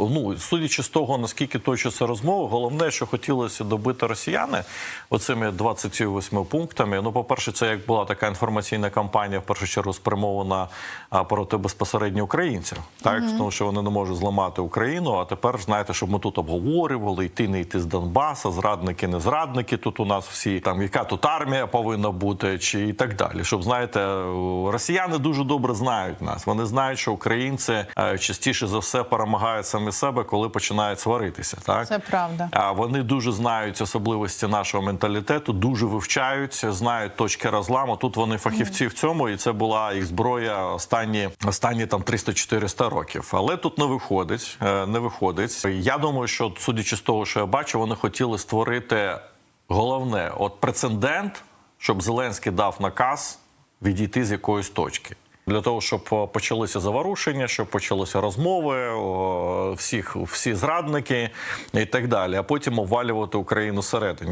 ну судячи з того, наскільки точаться розмови, головне, що хотілося добити росіяни оцими 28 пунктами. Ну, по-перше, це як була така інформаційна кампанія, в першу чергу спрямована проти безпосередньо українців, так тому що вони не можуть зламати Україну. А тепер знаєте, щоб ми тут обговорювали, йти не йти з Донбаса, зрадники, не зрадники. Тут у нас всі там, яка тут армія повинна бути, чи і так далі. Щоб знаєте, росіяни дуже добре знають нас. Вони знають, що українці е, частіше за все перемагають самі себе, коли починають сваритися. Так Це правда. а Вони дуже знають особливості нашого менталітету, дуже вивчаються, знають точки розламу. Тут вони фахівці в цьому, і це була їх зброя останні, останні там 300-400 років. Але тут не виходить. е, Не виходить. Я думаю, що судячи з того, що я бачу, вони хотіли створити головне, от прецедент, щоб Зеленський дав наказ відійти з якоїсь точки. Для того щоб почалися заворушення, щоб почалися розмови, всіх всі зрадники і так далі, а потім обвалювати Україну всередині.